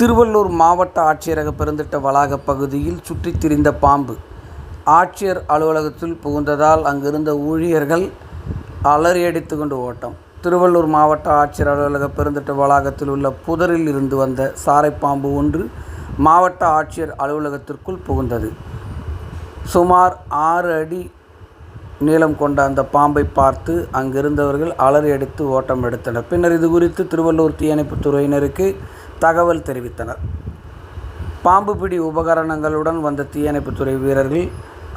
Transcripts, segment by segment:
திருவள்ளூர் மாவட்ட ஆட்சியரக பெருந்திட்ட வளாக பகுதியில் சுற்றித் திரிந்த பாம்பு ஆட்சியர் அலுவலகத்தில் புகுந்ததால் அங்கிருந்த ஊழியர்கள் அலறியடித்து கொண்டு ஓட்டம். திருவள்ளூர் மாவட்ட ஆட்சியர் அலுவலக பெருந்திட்ட வளாகத்தில் உள்ள புதரில் இருந்து வந்த சாரைப்பாம்பு ஒன்று மாவட்ட ஆட்சியர் அலுவலகத்திற்குள் புகுந்தது. சுமார் ஆறு அடி நீளம் கொண்ட அந்த பாம்பை பார்த்து அங்கிருந்தவர்கள் அலறி அடித்து ஓட்டம் எடுத்தனர். பின்னர் இது குறித்து திருவள்ளூர் தீயணைப்புத் துறையினருக்கு தகவல் தெரிவித்தனர். பாம்பு பிடி உபகரணங்களுடன் வந்த தீயணைப்புத்துறை வீரர்கள்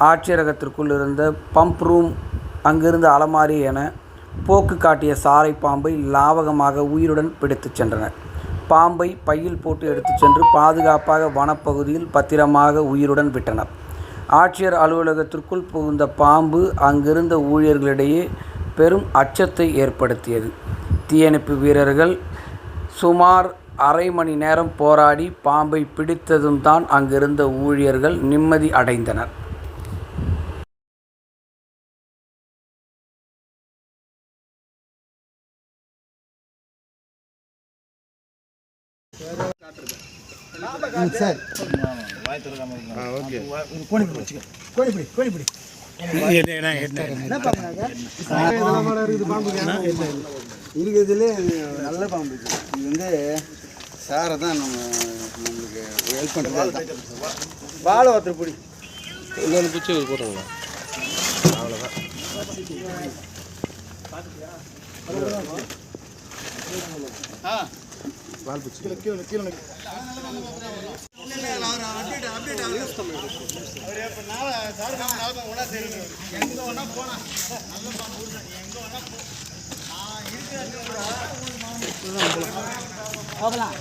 ஆட்சியரகத்திற்குள் இருந்த பம்ப் ரூம் அங்கிருந்த அலமாரி என போக்கு காட்டிய சாரை பாம்பை லாவகமாக உயிருடன் பிடித்துச் சென்றனர். பாம்பை பையில் போட்டு எடுத்துச் சென்று பாதுகாப்பாக வனப்பகுதியில் பத்திரமாக உயிருடன் விட்டனர். ஆட்சியர் அலுவலகத்திற்குள் புகுந்த பாம்பு அங்கிருந்த ஊழியர்களிடையே பெரும் அச்சத்தை ஏற்படுத்தியது. தீயணைப்பு வீரர்கள் சுமார் அரை மணி நேரம் போராடி பாம்பை பிடித்ததும் தான் அங்கிருந்த ஊழியர்கள் நிம்மதி அடைந்தனர். ம் கோணிப்பிடி கோணிப்பிடி இருக்கிறதுலே நல்ல பாம்பு இது வந்து சாரை தான் நம்ம நம்மளுக்கு ஹெல்ப் பண்ணுறது வாழை ஒருத்தர் பிடி. இன்னொன்று பிடிச்சி போட்டுங்களா போகலாம்.